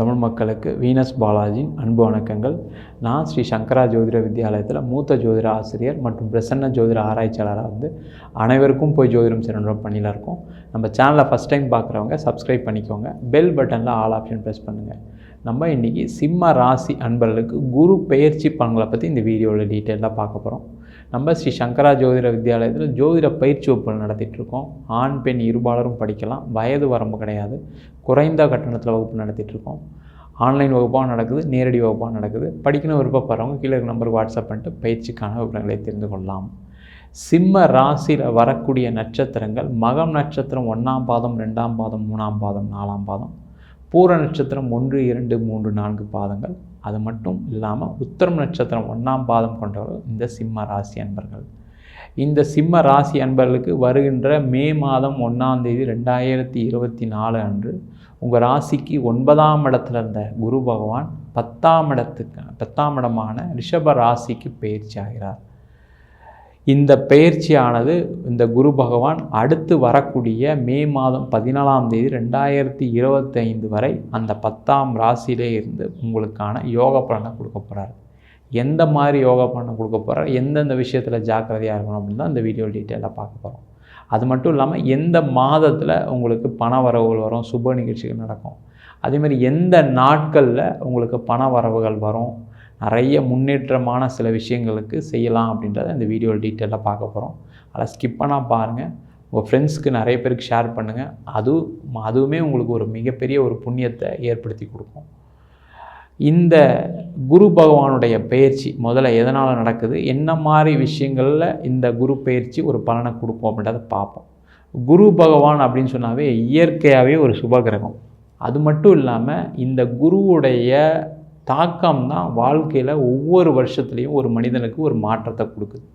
தமிழ் மக்களுக்கு வீனஸ் பாலாஜியின் அன்பு வணக்கங்கள். நான் ஸ்ரீ சங்கரா ஜோதிட வித்யாலயத்தில் மூத்த ஜோதிட ஆசிரியர் மற்றும் பிரசன்ன ஜோதிட ஆராய்ச்சியாளராக வந்து அனைவருக்கும் போய் ஜோதிடம் சிறந்தோம் பண்ணியில் இருக்கோம். நம்ம சேனலை ஃபஸ்ட் டைம் பார்க்குறவங்க சப்ஸ்கிரைப் பண்ணிக்கோங்க. பெல் பட்டனில் ஆல் ஆப்ஷன் ப்ரெஸ் பண்ணுங்கள் நம்ம இன்றைக்கி சிம்ம ராசி அன்பர்களுக்கு குரு பெயர்ச்சி பலன்களை பற்றி இந்த வீடியோவில் டீட்டெயிலாக பார்க்க போகிறோம் நம்ம ஸ்ரீ சங்கரா ஜோதிட வித்யாலயத்தில் ஜோதிட பயிற்சி வகுப்புகள் நடத்திட்டுருக்கோம். ஆண் பெண் இருபாலரும் படிக்கலாம். வயது வரம்பு கிடையாது. குறைந்த கட்டணத்தில் வகுப்பு நடத்திட்டுருக்கோம். ஆன்லைன் வகுப்பாக நடக்குது நேரடி வகுப்பாக நடக்குது. படிக்கணும் விருப்பப்படுறவங்க கீழே இருக்க நம்பருக்கு வாட்ஸ்அப் பண்ணிட்டு பயிற்சிக்கான விவரங்களை தெரிந்து கொள்ளலாம். சிம்ம ராசியில் வரக்கூடிய நட்சத்திரங்கள் மகம் நட்சத்திரம் ஒன்றாம் பாதம் ரெண்டாம் பாதம் மூணாம் பாதம் நாலாம் பாதம். பூர நட்சத்திரம் ஒன்று இரண்டு மூன்று நான்கு பாதங்கள். அது மட்டும் இல்லாமல் உத்தரம் நட்சத்திரம் ஒன்றாம் பாதம் கொண்டவர்கள் இந்த சிம்ம ராசி அன்பர்கள். இந்த சிம்ம ராசி அன்பர்களுக்கு வருகின்ற மே மாதம் ஒன்றாம் தேதி ரெண்டாயிரத்தி இருபத்தி நாலு அன்று உங்கள் ராசிக்கு ஒன்பதாம் இடத்துல இருந்த குரு பகவான் பத்தாம் இடத்துக்கு பத்தாம் இடமான ரிஷப ராசிக்கு பயிற்சி ஆகிறார். இந்த பயிற்சியானது இந்த குரு பகவான் அடுத்து வரக்கூடிய மே மாதம் பதினாலாம் தேதி ரெண்டாயிரத்தி இருபத்தைந்து வரை அந்த பத்தாம் ராசியிலே இருந்து உங்களுக்கான யோக பலனை கொடுக்க போகிறார் எந்த மாதிரி யோகா பலனை கொடுக்க போகிறார் எந்தெந்த விஷயத்தில் ஜாக்கிரதையாக இருக்கணும் அப்படின்னு தான் இந்த வீடியோ டீட்டெயிலாக பார்க்க போகிறோம் அது மட்டும் இல்லாமல் எந்த மாதத்தில் உங்களுக்கு பண வரவுகள் வரும்? சுப நிகழ்ச்சிகள் நடக்கும். அதேமாதிரி எந்த நாட்களில் உங்களுக்கு பண வரவுகள் வரும்? நிறைய முன்னேற்றமான சில விஷயங்களுக்கு செய்யலாம் அப்படின்றத இந்த வீடியோவில் டீட்டெயிலாக பார்க்க போகிறோம் அதில் ஸ்கிப் பண்ணால் பாருங்கள் உங்கள் ஃப்ரெண்ட்ஸ்க்கு நிறைய பேருக்கு ஷேர் பண்ணுங்கள் அதுவும் அதுவுமே உங்களுக்கு ஒரு மிகப்பெரிய ஒரு புண்ணியத்தை ஏற்படுத்தி கொடுக்கும். இந்த குரு பகவானுடைய பயிற்சி முதல்ல எதனால் நடக்குது? என்ன மாதிரி விஷயங்களில் இந்த குரு பயிற்சி ஒரு பலனை கொடுக்கும் அப்படின்றத பார்ப்போம். குரு பகவான் அப்படின்னு சொன்னாவே இயற்கையாகவே ஒரு சுபகிரகம் அது மட்டும் இல்லாமல் இந்த குருவுடைய தாக்கம் தான் வாழ்க்கையில் ஒவ்வொரு வருஷத்துலேயும் ஒரு மனிதனுக்கு ஒரு மாற்றத்தை கொடுக்குது.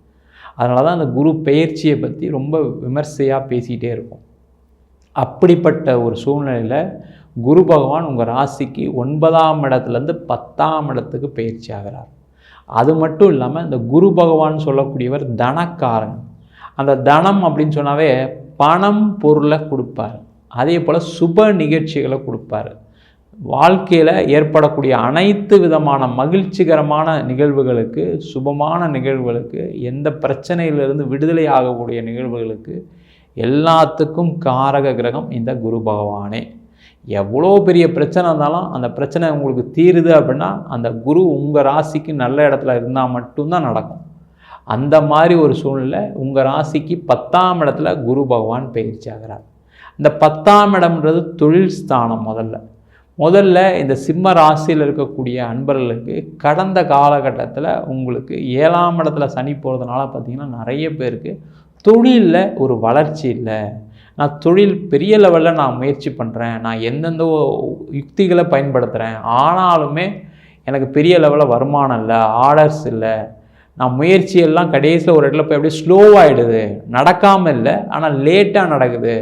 அதனால தான் அந்த குரு பயிற்சியை பற்றி ரொம்ப விமர்சையாக பேசிகிட்டே இருக்கும். அப்படிப்பட்ட ஒரு சூழ்நிலையில் குரு பகவான் உங்கள் ராசிக்கு ஒன்பதாம் இடத்துலேருந்து பத்தாம் இடத்துக்கு பயிற்சி ஆகிறார். அது மட்டும் இல்லாமல் இந்த குரு பகவான் சொல்லக்கூடியவர் தனக்காரன். அந்த தனம் அப்படின்னு சொன்னாவே பணம் பொருளை கொடுப்பார். அதே போல் சுப நிகழ்ச்சிகளை கொடுப்பார். வாழ்க்கையில் ஏற்படக்கூடிய அனைத்து விதமான மகிழ்ச்சிகரமான நிகழ்வுகளுக்கு சுபமான நிகழ்வுகளுக்கு எந்த பிரச்சனையிலிருந்து விடுதலை ஆகக்கூடிய நிகழ்வுகளுக்கு எல்லாத்துக்கும் காரக கிரகம் இந்த குரு பகவானே. எவ்வளோ பெரிய பிரச்சனை இருந்தாலும் அந்த பிரச்சனை உங்களுக்கு தீருது அப்படின்னா அந்த குரு உங்கள் ராசிக்கு நல்ல இடத்துல இருந்தால் மட்டும்தான் நடக்கும். அந்த மாதிரி ஒரு சூழ்நிலை உங்கள் ராசிக்கு பத்தாம் இடத்துல குரு பகவான் பயிற்சி ஆகிறார். இந்த பத்தாம் இடம்ன்றது தொழில் ஸ்தானம் முதல்ல. முதல்ல இந்த சிம்ம ராசியில் இருக்கக்கூடிய அன்பர்களுக்கு கடந்த காலகட்டத்தில் உங்களுக்கு ஏழாம் இடத்துல சனி போகிறதுனால பார்த்திங்கன்னா நிறைய பேருக்கு தொழிலில் ஒரு வளர்ச்சி இல்லை. நான் தொழில் பெரிய லெவலில் நான் முயற்சி பண்ணுறேன் நான் எந்தெந்த யுக்திகளை பயன்படுத்துகிறேன் ஆனாலுமே எனக்கு பெரிய லெவலில் வருமானம் இல்லை ஆர்டர்ஸ் இல்லை. நான் முயற்சியெல்லாம் கடைசியில் ஒரு இடத்துல போய் அப்படியே ஸ்லோவாகிடுது நடக்காமல் இல்லை ஆனால் லேட்டாக நடக்குது.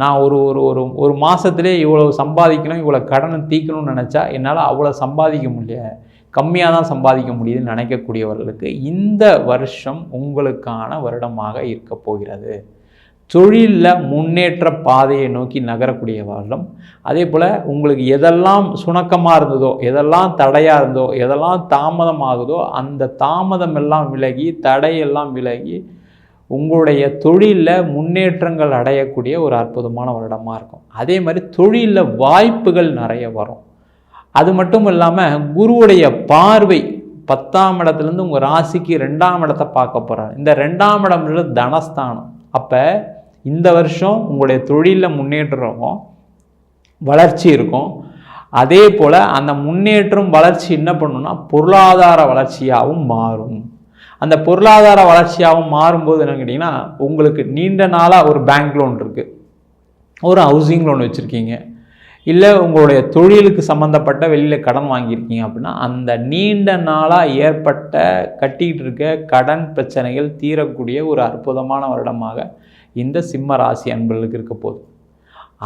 நான் ஒரு ஒரு ஒரு ஒரு மாதத்துலேயே இவ்வளோ சம்பாதிக்கணும் இவ்வளோ கடனை தீக்கணும்னு நினச்சா என்னால் அவ்வளோ சம்பாதிக்க முடியல. கம்மியாக தான் சம்பாதிக்க முடியுதுன்னு நினைக்கக்கூடியவர்களுக்கு இந்த வருஷம் உங்களுக்கான வருடமாக இருக்க போகிறது. தொழிலில் முன்னேற்ற பாதையை நோக்கி நகரக்கூடிய வருடம். அதே போல் உங்களுக்கு எதெல்லாம் சுணக்கமாக இருந்ததோ எதெல்லாம் தடையாக இருந்ததோ எதெல்லாம் தாமதமாகுதோ அந்த தாமதம் எல்லாம் விலகி தடையெல்லாம் விலகி உங்களுடைய தொழிலில் முன்னேற்றங்கள் அடையக்கூடிய ஒரு அற்புதமான வருடமாக இருக்கும். அதே மாதிரி தொழிலில் வாய்ப்புகள் நிறைய வரும். அது மட்டும் இல்லாமல் குருவுடைய பார்வை பத்தாம் இடத்துலேருந்து உங்கள் ராசிக்கு ரெண்டாம் இடத்தை பார்க்க போகிறார் இந்த ரெண்டாம் இடம்ன்றது தனஸ்தானம். அப்போ இந்த வருஷம் உங்களுடைய தொழிலில் முன்னேற்றம் இருக்கும் வளர்ச்சி இருக்கும். அதே போல் அந்த முன்னேற்றம் வளர்ச்சி என்ன பண்ணுன்னா பொருளாதார வளர்ச்சியாகவும் மாறும். அந்த பொருளாதார வளர்ச்சியாகவும் மாறும்போது என்ன கேட்டிங்கன்னா உங்களுக்கு நீண்ட நாளாக ஒரு பேங்க் லோன் இருக்குது ஒரு ஹவுசிங் லோன் வச்சுருக்கீங்க. இல்லை உங்களுடைய தொழிலுக்கு சம்மந்தப்பட்ட வெளியில் கடன் வாங்கியிருக்கீங்க அப்படின்னா அந்த நீண்ட நாளாக ஏற்பட்ட கட்டிக்கிட்டு இருக்க கடன் பிரச்சனைகள் தீரக்கூடிய ஒரு அற்புதமான வருடமாக இந்த சிம்ம ராசி அன்பர்களுக்கு இருக்க போகுது.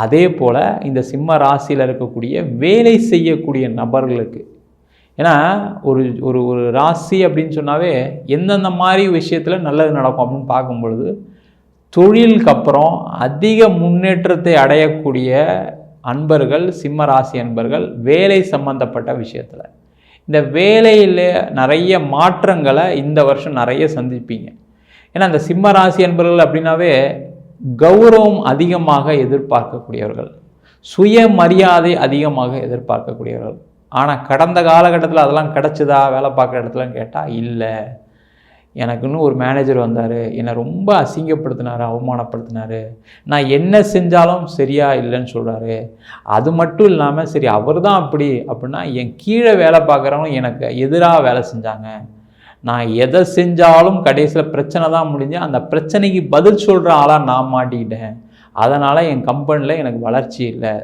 அதே போல் இந்த சிம்ம ராசியில் இருக்கக்கூடிய வேலை செய்யக்கூடிய நபர்களுக்கு ஏன்னா ஒரு ஒரு ஒரு ராசி அப்படின்னு சொன்னாவே எந்தெந்த மாதிரி விஷயத்தில் நல்லது நடக்கும் அப்படின்னு பார்க்கும் பொழுது தொழிலுக்கு அப்புறம் அதிக முன்னேற்றத்தை அடையக்கூடிய அன்பர்கள் சிம்ம ராசி அன்பர்கள் வேலை சம்பந்தப்பட்ட விஷயத்தில். இந்த வேலையில் நிறைய மாற்றங்களை இந்த வருஷம் நிறைய சந்திப்பீங்க. ஏன்னா இந்த சிம்ம ராசி அன்பர்கள் அப்படின்னாவே கௌரவம் அதிகமாக எதிர்பார்க்கக்கூடியவர்கள். சுயமரியாதை அதிகமாக எதிர்பார்க்கக்கூடியவர்கள். ஆனால் கடந்த காலகட்டத்தில் அதெல்லாம் கிடச்சிதா? வேலை பார்க்குற இடத்துலன்னு கேட்டால் இல்லை. எனக்குன்னு ஒரு மேனேஜர் வந்தார். என்னை ரொம்ப அசிங்கப்படுத்தினார் அவமானப்படுத்தினார். நான் என்ன செஞ்சாலும் சரியாக இல்லைன்னு சொல்கிறாரு அது மட்டும் இல்லாமல் சரி அவர் தான் அப்படி அப்படின்னா என் கீழே வேலை பார்க்குறவங்க எனக்கு எதிராக வேலை செஞ்சாங்க. நான் எதை செஞ்சாலும் கடைசியில் பிரச்சனை தான் முடிஞ்சு அந்த பிரச்சனைக்கு பதில் சொல்கிற ஆளாக நான் மாட்டிக்கிட்டேன். அதனால் என் கம்பெனியில் எனக்கு வளர்ச்சி இல்லை.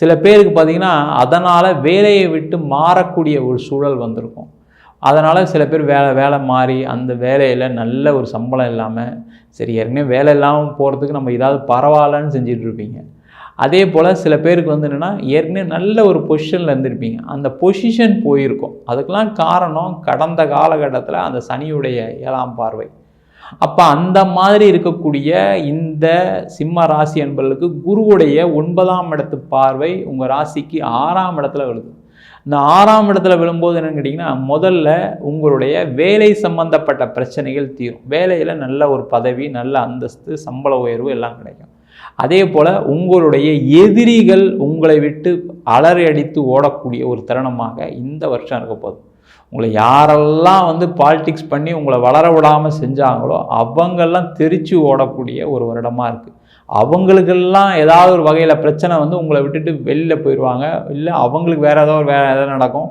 சில பேருக்கு பார்த்திங்கன்னா அதனால் வேலையை விட்டு மாறக்கூடிய ஒரு சூழல் வந்திருக்கும். அதனால் சில பேர் வேலை வேலை மாறி அந்த வேலையில் நல்ல ஒரு சம்பளம் இல்லாமல் சரி ஏற்கனவே வேலை இல்லாமல் போகிறதுக்கு நம்ம ஏதாவது பரவாயில்லன்னு செஞ்சுட்டு இருப்பீங்க அதே போல் சில பேருக்கு வந்து என்னென்னா ஏற்கனவே நல்ல ஒரு பொசிஷனில் இருந்திருப்பீங்க. அந்த பொசிஷன் போயிருக்கும். அதுக்கெலாம் காரணம் கடந்த காலகட்டத்தில் அந்த சனியுடைய ஏழாம் பார்வை. அப்போ அந்த மாதிரி இருக்கக்கூடிய இந்த சிம்ம ராசி என்பவர்களுக்கு குருவுடைய ஒன்பதாம் இடத்து பார்வை உங்கள் ராசிக்கு ஆறாம் இடத்துல விழுது. இந்த ஆறாம் இடத்துல விழும்போது என்னென்னு கேட்டிங்கன்னா முதல்ல உங்களுடைய வேலை சம்பந்தப்பட்ட பிரச்சனைகள் தீரும். வேலையில் நல்ல ஒரு பதவி நல்ல அந்தஸ்து சம்பள உயர்வு எல்லாம் கிடைக்கும். அதே போல் உங்களுடைய எதிரிகள் உங்களை விட்டு அலறி அடித்து ஓடக்கூடிய ஒரு தருணமாக இந்த வருஷம் இருக்க போகுது. உங்களை யாரெல்லாம் வந்து பாலிடிக்ஸ் பண்ணி உங்களை வளர விடாமல் செஞ்சாங்களோ அவங்கெல்லாம் தெரித்து ஓடக்கூடிய ஒரு வருடமாக இருக்குது அவங்களுக்கெல்லாம் ஏதாவது ஒரு வகையில் பிரச்சனை வந்து உங்களை விட்டுட்டு வெளியில் போயிடுவாங்க இல்லை அவங்களுக்கு வேறு ஏதோ ஒரு வேறு எதாவது நடக்கும்.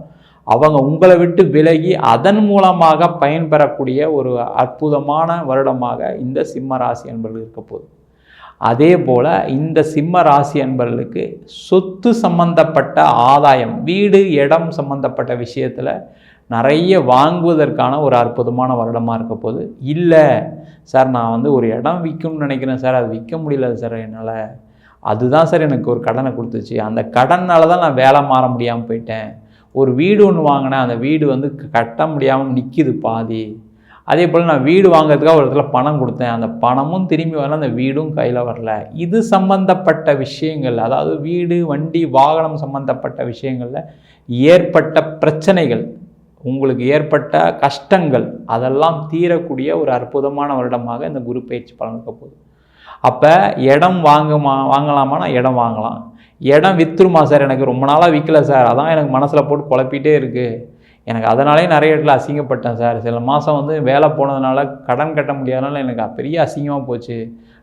அவங்க உங்களை விட்டு விலகி அதன் மூலமாக பயன்பெறக்கூடிய ஒரு அற்புதமான வருடமாக இந்த சிம்ம ராசி என்பர்கள் இருக்க போகுது. அதே போல் இந்த சிம்ம ராசி அன்பர்களுக்கு சொத்து சம்பந்தப்பட்ட ஆதாயம் வீடு இடம் சம்பந்தப்பட்ட விஷயத்தில் நிறைய வாங்குவதற்கான ஒரு அற்புதமான வருடமாக இருக்க போது இல்லை சார் நான் வந்து ஒரு இடம் விற்கணும்னு நினைக்கிறேன் சார் அது விற்க முடியல சார் என்னால். அதுதான் சார் எனக்கு ஒரு கடனை கொடுத்துச்சு. அந்த கடனால் தான் நான் வேலை மாற முடியாமல் போயிட்டேன். ஒரு வீடு ஒன்று வாங்கினேன் அந்த வீடு வந்து கட்ட முடியாமல் நிற்கிது பாதி. அதே போல் நான் வீடு வாங்கிறதுக்காக ஒரு இடத்துல பணம் கொடுத்தேன். அந்த பணமும் திரும்பி வரல அந்த வீடும் கையில் வரல. இது சம்பந்தப்பட்ட விஷயங்கள். அதாவது வீடு வண்டி வாகனம் சம்பந்தப்பட்ட விஷயங்களில் ஏற்பட்ட பிரச்சனைகள். உங்களுக்கு ஏற்பட்ட கஷ்டங்கள் அதெல்லாம் தீரக்கூடிய ஒரு அற்புதமான வருடமாக இந்த குரு பயிற்சி பலனுக்க போகுது. அப்போ இடம் வாங்குமா நான் இடம் வாங்கலாம். இடம் விற்றுருமா சார்? எனக்கு ரொம்ப நாளாக விற்கல சார். அதான் எனக்கு மனசில் போட்டு குழப்பிட்டே இருக்குது எனக்கு அதனாலே நிறைய இடத்துல அசிங்கப்பட்டேன் சார். சில மாதம் வந்து வேலை போனதுனால கடன் கட்ட முடியாதனால எனக்கு பெரிய அசிங்கமாக போச்சு.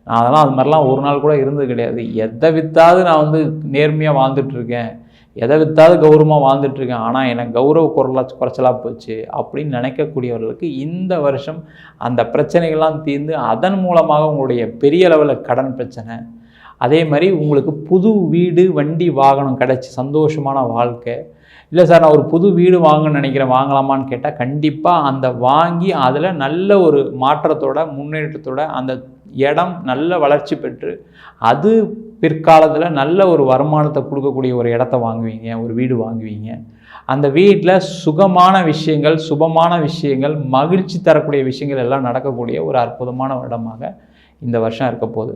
நான் அதெல்லாம் அது மாதிரிலாம் ஒரு நாள் கூட இருந்தது கிடையாது. எதை விற்றாவது நான் வந்து நேர்மையாக வாழ்ந்துட்டுருக்கேன் எதை விற்றாவது கௌரவமாக வாழ்ந்துட்டுருக்கேன் ஆனால் எனக்கு கௌரவ குரலா குறைச்சலாக போச்சு அப்படின்னு நினைக்கக்கூடியவர்களுக்கு இந்த வருஷம் அந்த பிரச்சனைகள்லாம் தீர்ந்து அதன் மூலமாக உங்களுடைய பெரிய அளவில் கடன் பிரச்சனை. அதே மாதிரி உங்களுக்கு புது வீடு வண்டி வாகனம் கிடச்சி சந்தோஷமான வாழ்க்கை. இல்லை சார் நான் ஒரு புது வீடு வாங்கணும்னு நினைக்கிறேன் வாங்கலாமான்னு கேட்டால் கண்டிப்பாக அந்த வாங்கி அதில் நல்ல ஒரு மாற்றத்தோட முன்னேற்றத்தோட அந்த இடம் நல்ல வளர்ச்சி பெற்று அது பிற்காலத்தில் நல்ல ஒரு வருமானத்தை கொடுக்கக்கூடிய ஒரு இடத்த வாங்குவீங்க ஒரு வீடு வாங்குவீங்க. அந்த வீட்டில் சுகமான விஷயங்கள் சுபமான விஷயங்கள் மகிழ்ச்சி தரக்கூடிய விஷயங்கள் எல்லாம் நடக்கக்கூடிய ஒரு அற்புதமான இடமாக இந்த வருஷம் இருக்க போகுது.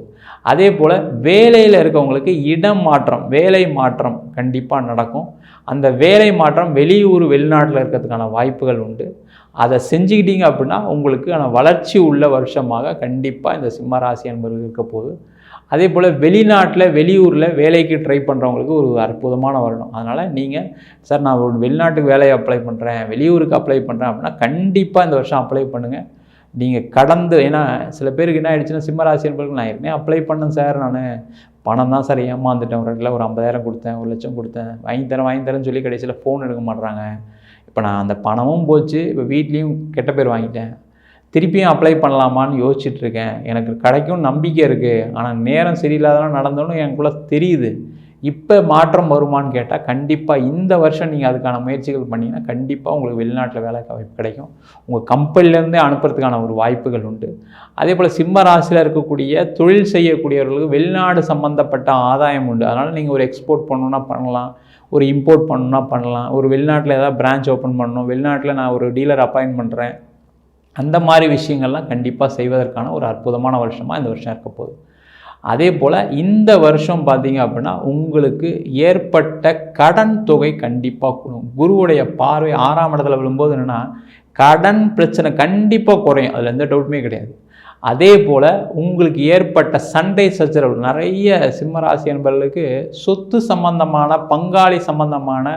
அதே போல் வேலையில் இருக்கவங்களுக்கு இடம் மாற்றம் வேலை மாற்றம் கண்டிப்பாக நடக்கும். அந்த வேலை மாற்றம் வெளியூர் வெளிநாட்டில் இருக்கிறதுக்கான வாய்ப்புகள் உண்டு. அதை செஞ்சுக்கிட்டீங்க அப்படின்னா உங்களுக்கான வளர்ச்சி உள்ள வருஷமாக கண்டிப்பாக இந்த சிம்மராசி என்பது இருக்க போகுது. அதே போல் வெளிநாட்டில் வெளியூரில் வேலைக்கு ட்ரை பண்ணுறவங்களுக்கு ஒரு அற்புதமான வருடம். அதனால் நீங்கள் சார் நான் ஒரு வெளிநாட்டுக்கு வேலையை அப்ளை பண்ணுறேன் வெளியூருக்கு அப்ளை பண்ணுறேன் அப்படின்னா கண்டிப்பாக இந்த வருஷம் அப்ளை பண்ணுங்கள் நீங்கள் கடந்து ஏன்னா சில பேருக்கு என்ன ஆயிடுச்சுன்னா சிம்மராசி என்பவர்கள் நான் ஏற்கனவே அப்ளை பண்ணேன் சார் நான் பணம் தான் சார் ஏமாந்துட்டேன். ஒரு இடத்துல ஒரு ஐம்பதாயிரம் கொடுத்தேன் ஒரு லட்சம் கொடுத்தேன். வாங்கி தரேன் வாங்கி தரேன்னு சொல்லி கடைசியில் ஃபோன் எடுக்க மாட்றாங்க. இப்போ நான் அந்த பணமும் போச்சு இப்போ வீட்லேயும் கெட்ட பேர் வாங்கிட்டேன். திருப்பியும் அப்ளை பண்ணலாமான்னு யோசிச்சுட்ருக்கேன் எனக்கு கிடைக்கும் நம்பிக்கை இருக்குது ஆனால் நேரம் சரியில்லாதனால் நடந்தாலும் எனக்குள்ளே தெரியுது. இப்போ மாற்றம் வருமானு கேட்டால் கண்டிப்பாக இந்த வருஷம் நீங்கள் அதுக்கான முயற்சிகள் பண்ணிங்கன்னா கண்டிப்பாக உங்களுக்கு வெளிநாட்டில் வேலை வாய்ப்பு கிடைக்கும். உங்கள் கம்பெனிலேருந்தே அனுப்புறதுக்கான ஒரு வாய்ப்புகள் உண்டு. அதே போல் சிம்ம ராசியில் இருக்கக்கூடிய தொழில் செய்யக்கூடியவர்களுக்கு வெளிநாடு சம்மந்தப்பட்ட ஆதாயம் உண்டு. அதனால் நீங்கள் ஒரு எக்ஸ்போர்ட் பண்ணணுன்னா பண்ணலாம். ஒரு இம்போர்ட் பண்ணணுன்னா பண்ணலாம். ஒரு வெளிநாட்டில் ஏதாவது பிரான்ச் ஓப்பன் பண்ணணும். வெளிநாட்டில் நான் ஒரு டீலர் அப்பாயின்ட் பண்ணுறேன் அந்த மாதிரி விஷயங்கள்லாம் கண்டிப்பாக செய்வதற்கான ஒரு அற்புதமான வருஷமாக இந்த வருஷம் இருக்க போகுது. அதே போல் இந்த வருஷம் பார்த்தீங்க அப்படின்னா உங்களுக்கு ஏற்பட்ட கடன் தொகை கண்டிப்பாக கூடும் குருவுடைய பார்வை ஆறாம் இடத்துல விழும்போது என்னென்னா கடன் பிரச்சனை கண்டிப்பாக குறையும். அதில் எந்த டவுட்டுமே கிடையாது. அதே போல் உங்களுக்கு ஏற்பட்ட சண்டை சச்சரவு நிறைய சிம்மராசி என்பவர்களுக்கு சொத்து சம்பந்தமான பங்காளி சம்பந்தமான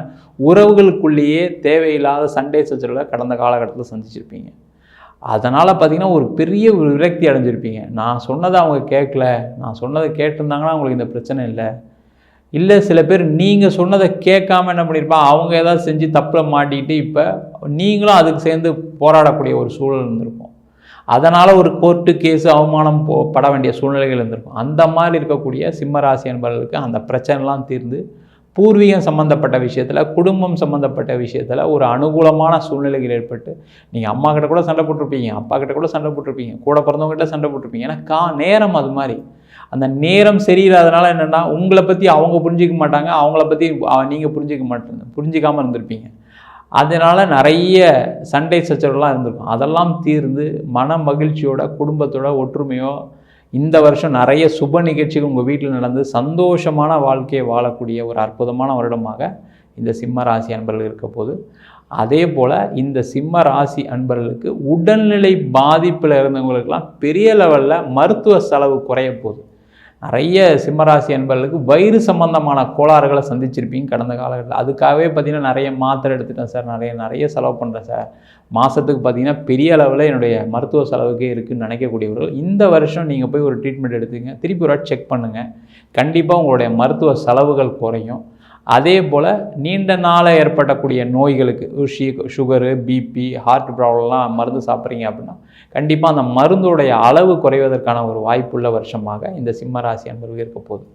உறவுகளுக்குள்ளேயே தேவையில்லாத சண்டை சச்சரவில் கடந்த காலகட்டத்தில் சந்திச்சிருப்பீங்க. அதனால் பார்த்திங்கன்னா ஒரு பெரிய ஒரு விரக்தி அடைஞ்சிருப்பீங்க. நான் சொன்னதை அவங்க கேட்கல நான் சொன்னதை கேட்டிருந்தாங்கன்னா அவங்களுக்கு இந்த பிரச்சனை இல்லை. இல்லை சில பேர் நீங்கள் சொன்னதை கேட்காம என்ன பண்ணியிருப்பா அவங்க ஏதாவது செஞ்சு தப்பில் மாட்டிக்கிட்டு இப்போ நீங்களும் அதுக்கு சேர்ந்து போராடக்கூடிய ஒரு சூழல் இருந்திருக்கும். அதனால் ஒரு கோர்ட்டு கேஸு அவமானம் போ பட வேண்டிய சூழ்நிலைகள் இருந்திருக்கும். அந்த மாதிரி இருக்கக்கூடிய சிம்மராசி என்பவர்களுக்கு அந்த பிரச்சனைலாம் தீர்ந்து பூர்வீகம் சம்மந்தப்பட்ட விஷயத்தில் குடும்பம் சம்மந்தப்பட்ட விஷயத்தில் ஒரு அனுகூலமான சூழ்நிலைகள் ஏற்பட்டு நீங்கள் அம்மா கிட்ட கூட சண்டை போட்டிருப்பீங்க அப்பா கிட்ட கூட சண்டை போட்டிருப்பீங்க கூட பிறந்தவங்ககிட்ட சண்டை போட்டிருப்பீங்க. ஏன்னா கா நேரம் அது மாதிரி. அந்த நேரம் சரியில்லாதனால என்னென்னா உங்களை பற்றி அவங்க புரிஞ்சிக்க மாட்டாங்க அவங்கள பற்றி நீங்கள் புரிஞ்சிக்க மாட்டேங்க புரிஞ்சிக்காமல் இருந்திருப்பீங்க. அதனால் நிறைய சண்டை சச்சரவுலாம் இருந்திருக்கும். அதெல்லாம் தீர்ந்து மன மகிழ்ச்சியோட குடும்பத்தோட ஒற்றுமையோ இந்த வருஷம் நிறைய சுப நிகழ்ச்சிகள் உங்கள் வீட்டில் நடந்து சந்தோஷமான வாழ்க்கையை வாழக்கூடிய ஒரு அற்புதமான வருடமாக இந்த சிம்ம ராசி அன்பர்கள் இருக்க போது அதே போல் இந்த சிம்ம ராசி அன்பர்களுக்கு உடல்நிலை பாதிப்பில் இருந்தவங்களுக்கெல்லாம் பெரிய லெவலில் மருத்துவ செலவு குறைய போகுது. நிறைய சிம்மராசி என்பவர்களுக்கு வயிறு சம்பந்தமான கோளாறுகளை சந்திச்சிருப்பீங்க கடந்த காலகட்டத்தில். அதுக்காகவே பார்த்திங்கன்னா நிறைய மாத்திரை எடுத்துட்டேன் சார். நிறைய நிறைய செலவு பண்ணுறேன் சார். மாதத்துக்கு பார்த்திங்கன்னா பெரிய அளவில் என்னுடைய மருத்துவ செலவுக்கே இருக்குதுன்னு நினைக்கக்கூடியவர்கள் இந்த வருஷம் நீங்கள் போய் ஒரு ட்ரீட்மெண்ட் எடுத்துங்க திருப்பி ஒரு செக் பண்ணுங்கள் கண்டிப்பாக உங்களுடைய மருத்துவ செலவுகள் குறையும். அதே போல் நீண்ட நாளாக ஏற்படக்கூடிய நோய்களுக்கு ஷீ சுகரு பிபி ஹார்ட் ப்ராப்ளம்லாம் மருந்து சாப்பிட்றீங்க அப்படின்னா கண்டிப்பாக அந்த மருந்துடைய அளவு குறைவதற்கான ஒரு வாய்ப்புள்ள வருஷமாக இந்த சிம்ம ராசி அன்பர்கள் இருக்க போகுது.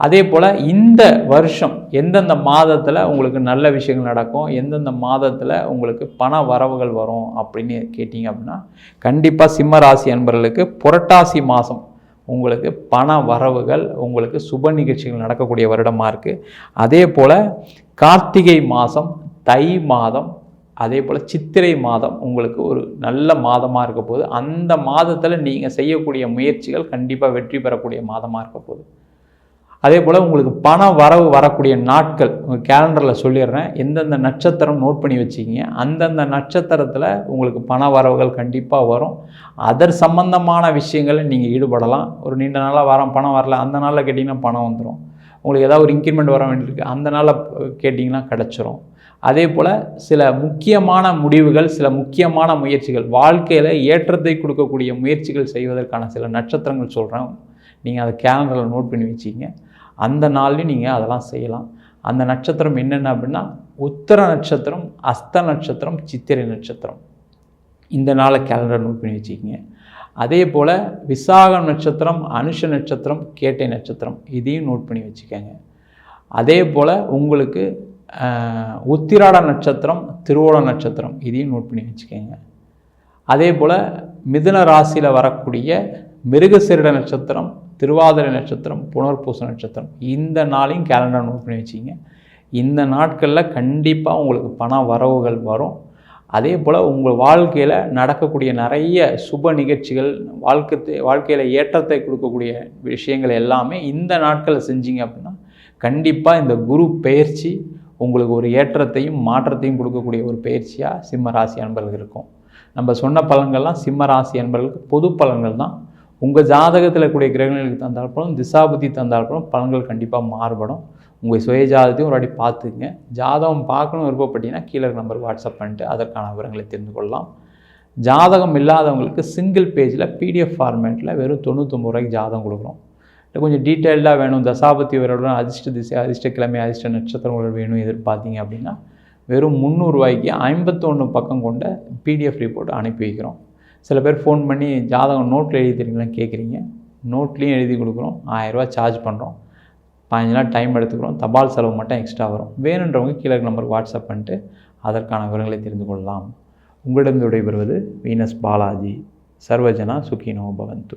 அதே போல் இந்த வருஷம் எந்தெந்த மாதத்தில் உங்களுக்கு நல்ல விஷயங்கள் நடக்கும் எந்தெந்த மாதத்தில் உங்களுக்கு பண வரவுகள் வரும் அப்படின்னு கேட்டிங்க அப்படின்னா கண்டிப்பாக சிம்ம ராசி அன்பர்களுக்கு புரட்டாசி மாதம் உங்களுக்கு பண வரவுகள் உங்களுக்கு சுப நிகழ்ச்சிகள் நடக்கக்கூடிய வருடமாக இருக்குது அதே போல் கார்த்திகை மாதம் தை மாதம் அதே போல் சித்திரை மாதம் உங்களுக்கு ஒரு நல்ல மாதமாக இருக்க போது அந்த மாதத்தில் நீங்கள் செய்யக்கூடிய முயற்சிகள் கண்டிப்பாக வெற்றி பெறக்கூடிய மாதமாக இருக்க போகுது. அதே போல் உங்களுக்கு பண வரவு வரக்கூடிய நாட்கள் உங்கள் கேலண்டரில் சொல்லிடுறேன். எந்தெந்த நட்சத்திரம் நோட் பண்ணி வச்சுக்கிங்க அந்தந்த நட்சத்திரத்தில் உங்களுக்கு பண வரவுகள் கண்டிப்பாக வரும். அதர் சம்பந்தமான விஷயங்களில் நீங்கள் ஈடுபடலாம். ஒரு நீண்ட நாளாக வரோம் பணம் வரல அந்த நாளில் கேட்டிங்கன்னா பணம் வந்துடும் உங்களுக்கு ஏதாவது ஒரு இன்க்ரிமெண்ட் வர வேண்டியிருக்கு அந்த நாளில் கேட்டிங்கன்னா கிடச்சிரும். அதே போல் சில முக்கியமான முடிவுகள் சில முக்கியமான முயற்சிகள் வாழ்க்கையில் ஏற்றத்தை கொடுக்கக்கூடிய முயற்சிகள் செய்வதற்கான சில நட்சத்திரங்கள் சொல்கிறேன் நீங்கள் அதை கேலண்டரில் நோட் பண்ணி வச்சிங்க அந்த நாள்லையும் நீங்கள் அதெல்லாம் செய்யலாம். அந்த நட்சத்திரம் என்னென்ன அப்படின்னா உத்தர நட்சத்திரம் அஸ்த நட்சத்திரம் சித்திரை நட்சத்திரம். இந்த நாளை கேலண்டர் நோட் பண்ணி வச்சுக்கிங்க. அதே போல் விசாகம் நட்சத்திரம் அனுஷ நட்சத்திரம் கேட்டை நட்சத்திரம் இதையும் நோட் பண்ணி வச்சுக்கோங்க. அதே போல் உங்களுக்கு உத்திராட நட்சத்திரம் திருவோண நட்சத்திரம் இதையும் நோட் பண்ணி வச்சுக்கோங்க. அதே போல் மிதுன ராசியில் வரக்கூடிய மிருகசிரிட நட்சத்திரம் திருவாதிரை நட்சத்திரம் புனர்பூச நட்சத்திரம் இந்த நாளையும் கேலண்டர் நோட் பண்ணி வச்சிங்க இந்த நாட்களில் கண்டிப்பாக உங்களுக்கு பண வரவுகள் வரும். அதே போல் உங்கள் வாழ்க்கையில் நடக்கக்கூடிய நிறைய சுப நிகழ்ச்சிகள் வாழ்க்கை வாழ்க்கையில் ஏற்றத்தை கொடுக்கக்கூடிய விஷயங்கள் எல்லாமே இந்த நாட்களில் செஞ்சீங்க அப்படின்னா கண்டிப்பாக இந்த குரு பயிற்சி உங்களுக்கு ஒரு ஏற்றத்தையும் மாற்றத்தையும் கொடுக்கக்கூடிய ஒரு பயிற்சியாக சிம்ம ராசி அன்பர்கள் இருக்கும். நம்ம சொன்ன பலன்கள்லாம் சிம்ம ராசி அன்பர்களுக்கு பொது பலன்கள் தான். உங்கள் ஜாதகத்தில் கூடிய கிரகங்களுக்கு தந்தால்படும் திசாபுத்தி தந்தால்படும் பலன்கள் கண்டிப்பாக மாறுபடும். உங்கள் சுய ஜாதகத்தையும் ஒரு வாட்டி பார்த்துக்குங்க. ஜாதகம் பார்க்கணும் விருப்பப்பட்டீங்கன்னா கீழே நம்பர் வாட்ஸ்அப் பண்ணிட்டு அதற்கான விவரங்களை தெரிந்து கொள்ளலாம். ஜாதகம் இல்லாதவங்களுக்கு சிங்கிள் பேஜில் பிடிஎஃப் ஃபார்மேட்டில் வெறும் தொண்ணூற்றொம்பது ரூபாய்க்கு ஜாதகம் கொடுக்குறோம் இல்லை கொஞ்சம் டீட்டெயில்டாக வேணும். தசாபத்தி வரவுடன் அதிர்ஷ்ட திசை அதிர்ஷ்ட கிழமை அதிர்ஷ்ட நட்சத்திரங்கள் வேணும் எதிர்பார்த்தீங்க அப்படின்னா வெறும் முந்நூறுரூவாய்க்கு ஐம்பத்தொன்று பக்கம் கொண்ட பிடிஎஃப் ரிப்போர்ட் அனுப்பி வைக்கிறோம். சில பேர் ஃபோன் பண்ணி ஜாதகம் நோட்டில் எழுதி தரீங்களான்னு கேட்குறீங்க. நோட்லேயும் எழுதி கொடுக்குறோம். ஆயிரரூவா சார்ஜ் பண்ணுறோம் பதினஞ்சு நாள் டைம் எடுத்துக்கிறோம். தபால் செலவு மட்டும் எக்ஸ்ட்ரா வரும். வேணுன்றவங்க கீழே நம்பருக்கு வாட்ஸ்அப் பண்ணிட்டு அதற்கான விவரங்களை தெரிந்து கொள்ளலாம். உங்களிடம் விடைபெறுவது வீனஸ் பாலாஜி. சர்வஜனா சுக்கினோ பவந்து.